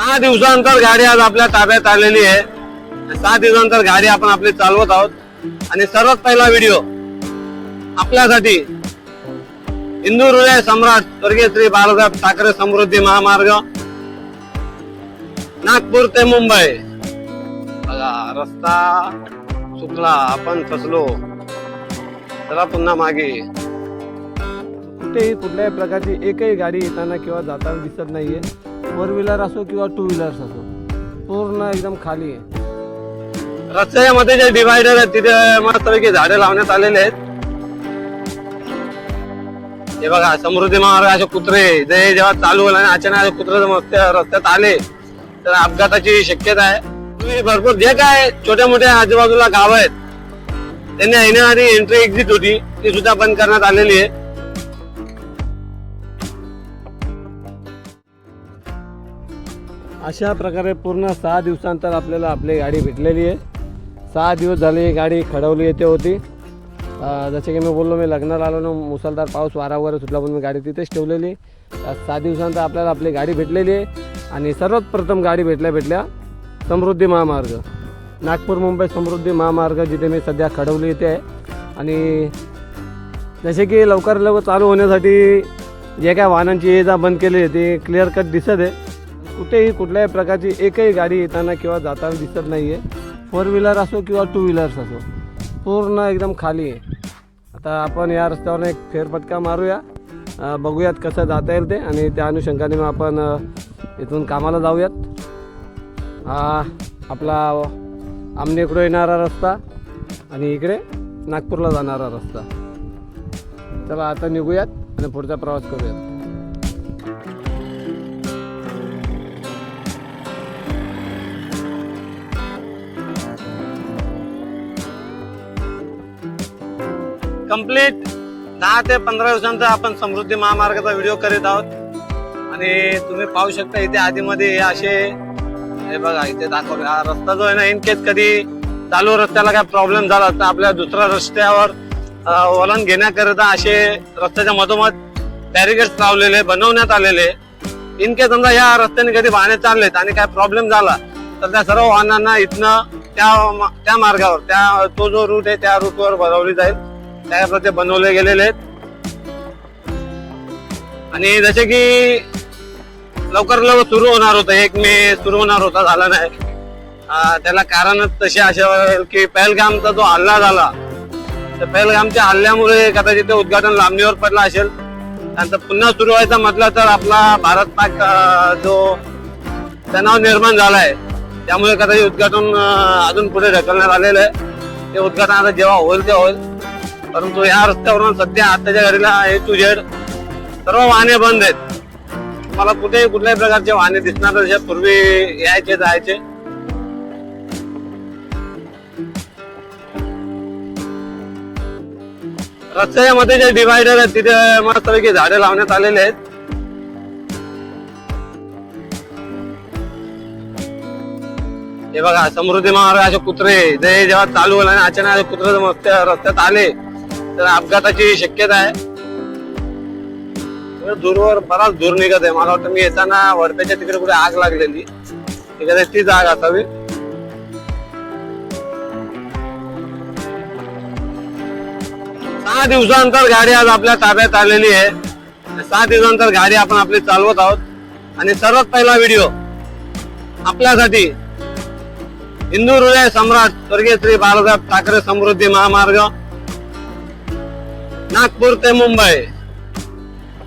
सहा दिवसानंतर गाडी आज आपल्या ताब्यात आलेली आहे. सहा दिवसानंतर गाडी आपण आपली चालवत आहोत. आणि सर्वात पहिला व्हिडिओ आपल्यासाठी हिंदू हृदय सम्राट स्वर्गीय श्री बाळासाहेब ठाकरे समृद्धी महामार्ग नागपूर ते मुंबई. बघा रस्ता चुकला आपण फसलो. चला पुन्हा मागे. कुठेही कुठल्याही प्रकारची एकही गाडी येताना किंवा जाताना दिसत नाहीये. फोर व्हीलर असो किंवा टू व्हीलर्स असो. पूर्ण एकदम खाली आहे. रस्त्याच्या मध्ये जे डिवायडर आहेत तिथे मस्तपैकी झाडे लावण्यात आलेले आहेत. हे बघा समृद्धी महामार्ग असे कुत्रे. जे जेव्हा चालू होईल आणि अचानक कुत्रे रस्त्यात आले तर अपघाताची शक्यता आहे. तुम्ही भरपूर जे काय छोट्या मोठ्या आजूबाजूला गाव आहेत त्यांनी येण्याआधी एंट्री एक्झिट होती. ती सुद्धा बंद करण्यात आलेली आहे. अशा प्रकारे पूर्ण सहा दिवसानंतर आपल्याला आपली गाडी भेटलेली आहे. सहा दिवस झाले ही गाडी खडवली येते होती. जसे की मी बोललो मी लग्नाला आलो ना मुसळधार पाऊस वारा वगैरे सुटला पण मी गाडी तिथेच ठेवलेली सहा दिवसानंतर आपल्याला आपली गाडी भेटलेली आहे आणि सर्वात प्रथम गाडी भेटल्या भेटल्या समृद्धी महामार्ग. नागपूर मुंबई समृद्धी महामार्ग जिथे मी सध्या खडवली येते आहे. आणि जसे की लवकर लवकर चालू होण्यासाठी जे काय वाहनांची ये जा बंद केली आहे ती क्लिअर कट दिसत आहे. कुठेही कुठल्याही प्रकारची एकही गाडी येताना किंवा जाताना दिसत नाही आहे फोर व्हीलर असो किंवा टू व्हीलर्स असो पूर्ण एकदम खाली आहे. आता आपण या रस्त्यावर एक फेरफटका मारूया. बघूयात कसं जाता येईल ते आणि त्या अनुषंगाने मग आपण इथून कामाला जाऊयात. हा आपला आमनेकडं येणारा रस्ता आणि इकडे नागपूरला जाणारा रस्ता. चला आता निघूयात आणि पुढचा प्रवास करूयात. कंप्लीट दहा ते पंधरा दिवसांचा आपण समृद्धी महामार्गाचा व्हिडिओ करीत आहोत. आणि तुम्ही पाहू शकता इथे आधीमध्ये हे असे हे बघा इथे दाखवले. हा रस्ता जो आहे ना इन केस कधी चालू रस्त्याला काय प्रॉब्लेम झाला तर आपल्या दुसऱ्या रस्त्यावर वलन घेण्याकरिता असे रस्त्याच्या मधोमध बॅरिकेड्स लावलेले बनवण्यात आलेले. इन केस समजा या रस्त्याने कधी वाहने चाललेत आणि काय प्रॉब्लेम झाला तर त्या सर्व वाहनांना इथनं त्या मा- त्या मार्गावर त्या तो जो रूट आहे त्या रूटवर भरवली जाईल. त्याप्रती बनवले गेलेले आहेत. आणि जसे की लवकर लवकर सुरू होणार होतं एक मे सुरू होणार होता झाला नाही. त्याला कारणच तसे असे होईल की पहलगामचा जो हल्ला झाला तर पहलगामच्या हल्ल्यामुळे कदाचित ते उद्घाटन लांबणीवर पडला असेल. त्यानंतर पुन्हा सुरू व्हायचा म्हटलं तर आपला भारत पाक जो तणाव निर्माण झालाय त्यामुळे कदाचित उद्घाटन अजून पुढे ढकलण्यात आलेलं आहे. ते उद्घाटन आता जेव्हा होईल ते होईल. परंतु या रस्त्यावरून सध्या आताच्या घरीला ए टू झेड सर्व वाहने बंद आहेत. मला कुठेही कुठल्याही प्रकारचे वाहने दिसणार नाही. पूर्वी यायचे जायचे. रस्त्याच्या मध्ये जे डिवायडर आहेत तिथे मस्तपैकी झाडे लावण्यात आलेले आहेत. हे बघा समृद्धी महामार्ग असे कुत्रे जे जेव्हा चालू होणार अचानक कुत्रे रस्त्यात आले तर अपघाताची शक्यता आहे. दूरवर बराच दूर निघत आहे. मला वाटतं मी येताना वडप्याच्या तिकडे कुठे आग लागलेली. तिकडे तीच आग असावी. सहा दिवसानंतर गाडी आज आपल्या ताब्यात आलेली आहे. सहा दिवसानंतर गाडी आपण आपली चालवत आहोत. आणि सर्वात पहिला व्हिडिओ आपल्यासाठी हिंदू हृदय सम्राट स्वर्गीय श्री बाळासाहेब ठाकरे समृद्धी महामार्ग नागपूर ते मुंबई.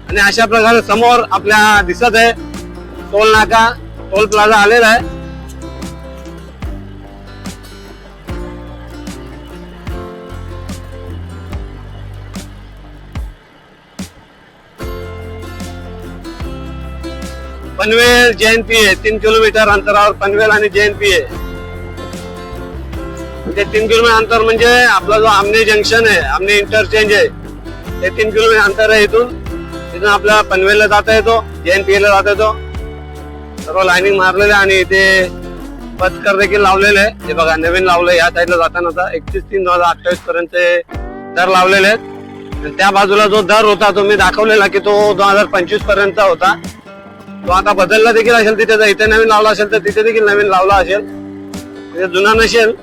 आणि अशा प्रकारे समोर आपल्या दिसत आहे टोल नाका टोल प्लाझा आलेला आहे. पनवेल जयंती आहे तीन किलोमीटर अंतरावर पनवेल आणि जयंती आहे ते तीन किलोमीटर अंतर म्हणजे आपला जो आमने जंक्शन आहे आमने इंटरचेंज आहे. ते तीन किलोमीटर अंतर आहे इथून. तिथून आपला पनवेलला जाता येतो एन पी ला जाता येतो. सर्व लाईनिंग मारलेले आणि इथे पथकर देखील लावलेले आहे. हे बघा नवीन लावलंय या साईडला जाताना आता एकतीस तीन दोन हजार अठ्ठावीस पर्यंत दर लावलेले आहेत. आणि त्या बाजूला जो दर होता तो मी दाखवलेला की तो दोन हजार पंचवीसपर्यंत होता. तो आता बदलला देखील असेल तिथे जर इथे नवीन लावला असेल तर तिथे देखील नवीन लावला असेल. तिथे जुना नसेल.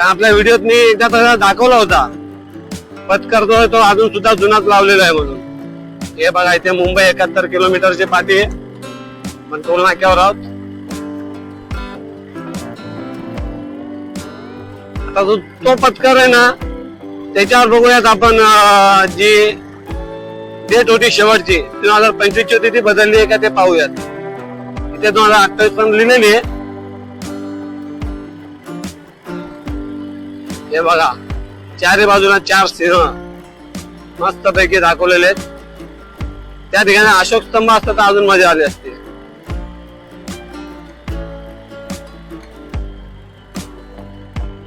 आपल्या व्हिडिओत मी एकदा दाखवला होता. पत्करतोय तो अजून सुद्धा जुनाच लावलेला आहे म्हणून. हे बघा इथे मुंबई एकाहत्तर किलोमीटरची पाठी आहे. पण टोल नाक्यावर आहोत. आता जो तो पत्कर आहे ना त्याच्यावर बघूयात आपण जी डेट होती शेवटची दोन हजार पंचवीस ची होती ती बदलली आहे का ते पाहूयात. इथे दोन हजार अठ्ठावीस पर्यंत लिहिलेली आहे. हे बघा. चारही बाजूला चार सिंह मस्त पैकी दाखवलेले आहेत. त्या ठिकाणी अशोक स्तंभ असता तर अजून मजा आली असती.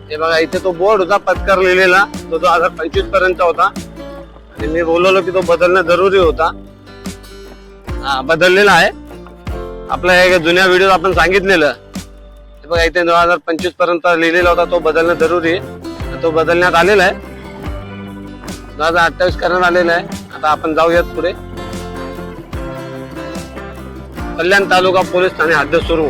हे बघा इथे तो बोर्ड होता पत्कर लिहिलेला. तो दोन हजार पंचवीसपर्यंत होता. आणि मी बोलवलो की तो बदलणं जरुरी होता. हा बदललेला आहे. आपल्या एक जुन्या व्हिडिओ आपण सांगितलेलं. हे बघा इथे दोन हजार पंचवीसपर्यंत लिहिलेला होता तो बदलणं जरुरी आहे. आणि तो बदलण्यात आलेला आहे. दोन हजार अठ्ठावीस करण्यात आलेला आहे. आता आपण जाऊयात पुढे. कल्याण तालुका पोलीस ठाणे हद्द सुरू.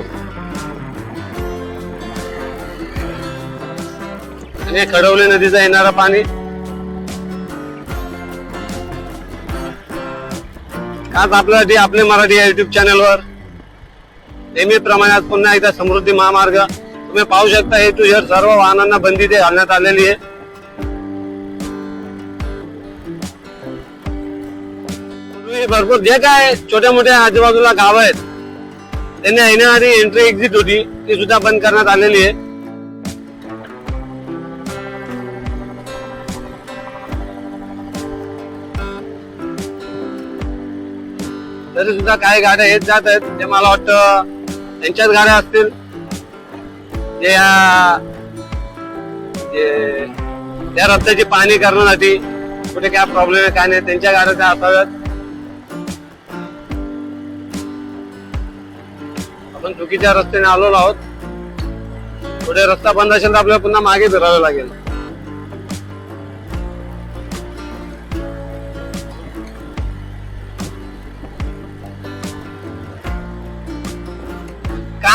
आणि हे खडवली नदीचं येणारं पाणी. आज आपल्यासाठी आपले मराठी या युट्यूब चॅनलवर नेहमीप्रमाणे आज पुन्हा एकदा समृद्धी महामार्ग तुम्ही पाहू शकता हे तुझ्या सर्व वाहनांना बंदी ते घालण्यात आलेली आहे. भरपूर जे काय छोट्या मोठ्या आजूबाजूला गाव आहेत त्यांनी येणारी एंट्री एक्झिट होती ती सुद्धा बंद करण्यात आलेली आहे. तरी सुद्धा काही गाड्या येत जात आहेत ते मला वाटतं त्यांच्याच गाड्या असतील. या त्या रस्त्याची पाहणी करण्यासाठी कुठे काय प्रॉब्लेम आहे काय नाही त्यांच्या गाड्या त्या असाव्यात आपण चुकीच्या रस्त्याने आलेलो आहोत. पुढे रस्ता बंद असेल तर आपल्याला पुन्हा मागे फिरावं लागेल.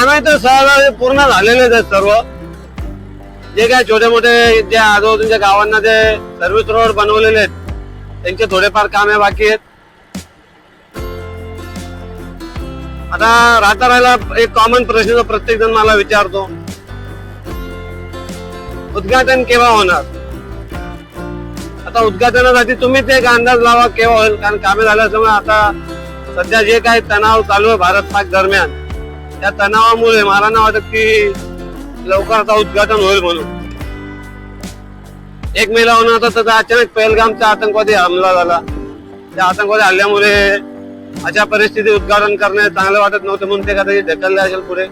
कामे तर सहज पूर्ण झालेलेच आहेत सर्व. जे काय छोटे मोठे जे आजूबाजूच्या गावांना जे सर्व्हिस रोड बनवलेले आहेत त्यांचे थोडेफार कामे बाकी आहेत. आता राहता राहिला एक कॉमन प्रश्न जो प्रत्येक जण मला विचारतो उद्घाटन केव्हा होणार? आता उद्घाटनासाठी तुम्हीच एक अंदाज लावा केव्हा होईल कारण कामे झाल्यामुळे आता सध्या जे काही तणाव चालू आहे भारत पाक दरम्यान त्या तणावामुळे मला ना वाटत की लवकर उद्घाटन होईल म्हणून. एक मेला होणार होता त्याचा अचानक पहलगामचा आतंकवादी हमला झाला. त्या आतंकवादी हल्ल्यामुळे अशा परिस्थितीत उद्घाटन करणे चांगलं वाटत नव्हतं म्हणून ते कदाचित ढकलले असेल पुढे.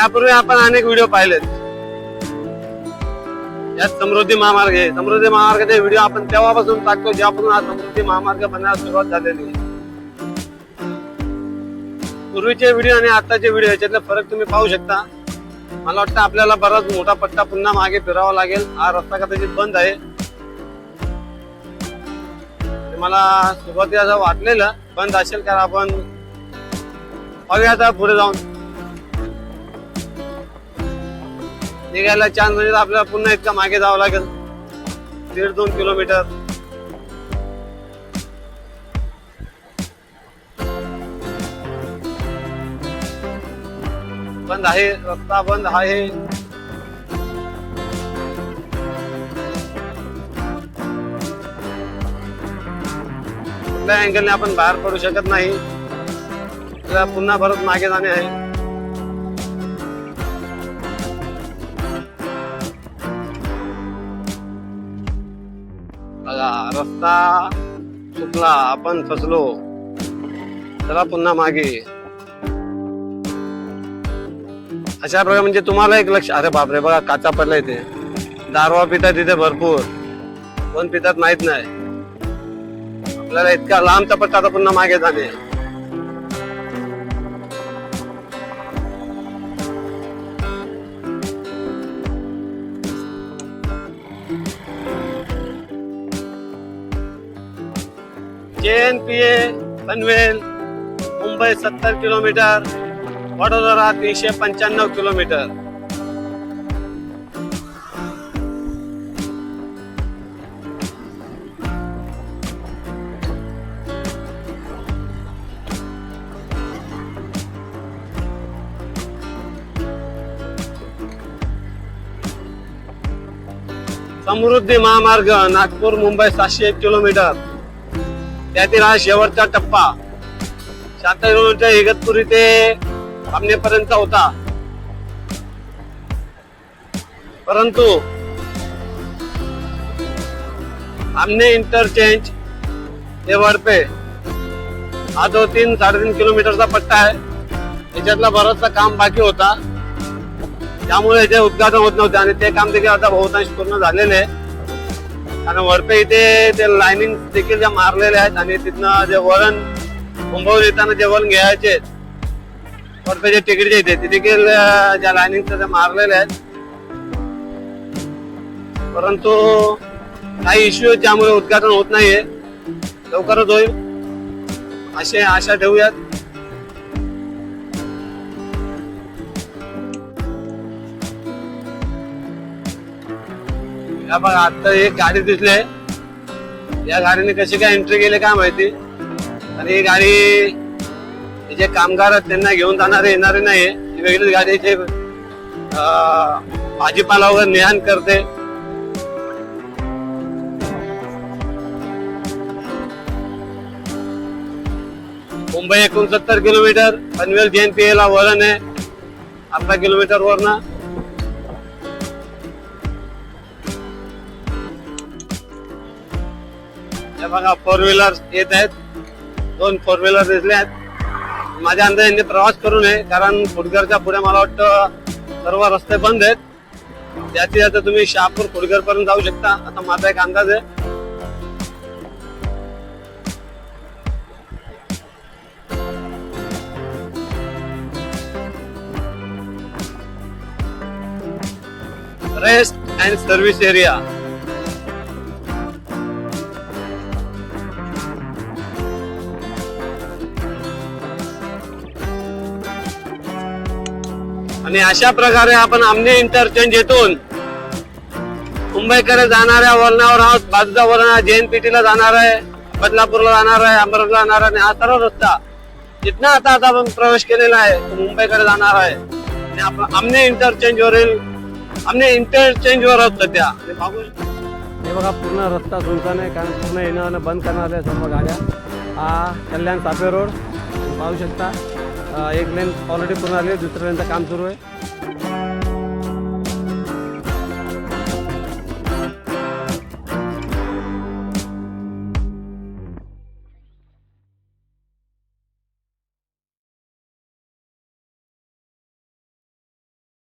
यापूर्वी आपण अनेक व्हिडिओ पाहिलेत. यात समृद्धी महामार्ग आहे. समृद्धी महामार्गाचे व्हिडिओ आपण तेव्हापासून टाकतो जेव्हापासून हा समृद्धी महामार्ग बनण्यास सुरुवात झालेली आहे. पूर्वीचे व्हिडिओ आणि आताचे व्हिडिओ याच्यातले फरक तुम्ही पाहू शकता. मला वाटतं आपल्याला बराच मोठा पट्टा पुन्हा मागे फिरावा लागेल. हा रस्ता कदाचित बंद आहे. मला सुरुवातीला असं वाटलेलं बंद असेल कारण आपण पाहूया आता पुढे जाऊन. निघायला चान्स म्हणजे आपल्याला पुन्हा इतका मागे जावं लागेल. दीड दोन किलोमीटर बंद आहे रस्ता बंद आहे. कुठल्या अँगलने आपण बाहेर पडू शकत नाही. पुन्हा परत मागे जाणे आहे. रस्ता चुकला आपण फसलो. चला पुन्हा मागे. अशा प्रकारे म्हणजे तुम्हाला एक लक्ष अरे बापरे बघा काचा पडला इथे. दारवा पितात तिथे भरपूर. पण पितात माहीत नाही. आपल्याला इतका लांबचा पट्टा आता पुन्हा मागे झाले. जाणे J N P A Panvel Mumbai सत्तर किलोमीटर वडोदरा तीनशे पंच्याण्णव किलोमीटर. समृद्धी महामार्ग नागपूर, मुंबई सातशे एक किलोमीटर. त्यातील हा शेवटचा टप्पा. शहात्तर इगतपुरी ते आमनेपर्यंत होता. परंतु आमने इंटरचेंज ते वडपे हा जो तीन साडेतीन किलोमीटरचा पट्टा आहे याच्यातला बरचसा काम बाकी होता. त्यामुळे याचे उद्घाटन होत नव्हते आणि ते काम देखील आता बहुतांश पूर्ण झालेले आहे. आणि वरपे इथे ते लाईनिंग देखील ज्या मारलेल्या आहेत आणि तिथनं जे वळण मुंबईहून येताना जे वळण घ्यायचे वरपे जे तिकीट जे ते देखील ज्या लाईनिंगचं त्या मारलेले आहेत. परंतु काही इश्यू ज्यामुळे उद्घाटन होत नाहीये. लवकरच होईल. असे आशा ठेवूयात. या बघा आता एक गाडी दिसली आहे. या गाडीने कशी काय एंट्री केली काय माहिती? आणि ही गाडी जे कामगार आहेत त्यांना घेऊन जाणारे येणारे नाही ही वेगळीच गाडी जे भाजीपाला वगैरे नेहान करते. मुंबई एकोणसत्तर किलोमीटर पनवेल पी ला वळण आहे. अर्धा किलोमीटर वरनं बघा फोर व्हीलर येत आहेत. दोन फोर व्हीलर दिसले आहेत. माझ्या अंदाज यांनी प्रवास करू नये कारण फुटगरच्या पुढे मला वाटतं सर्व रस्ते बंद आहेत. त्याची आता तुम्ही शहापूर फुटगर पर्यंत जाऊ शकता. असा माझा एक अंदाज आहे. रेस्ट अँड सर्व्हिस एरिया आणि अशा प्रकारे आपण आमने इंटरचेंज येथून मुंबईकडे जाणाऱ्या वळणावर आहोत. बाजूचा वळण पी टीला जाणार आहे बदलापूरला जाणार आहे अमरावतीला जाणार आहे आणि हा सर्व रस्ता जिथनं आता आता आपण प्रवेश केलेला आहे तो मुंबईकडे जाणार आहे. आणि आपण आमने इंटरचेंजवरील आमने इंटरचेंजवर आहोत सध्या. आणि बघू हे बघा पूर्ण रस्ता सुनसान आहे कारण पूर्ण येणं बंद करणार आहे सर्व गाड्या. हा कल्याण सापे रोड पाहू शकता. एक लेन ऑलरेडी पूर्ण आली आहे दुसऱ्या लेनचं काम सुरू आहे.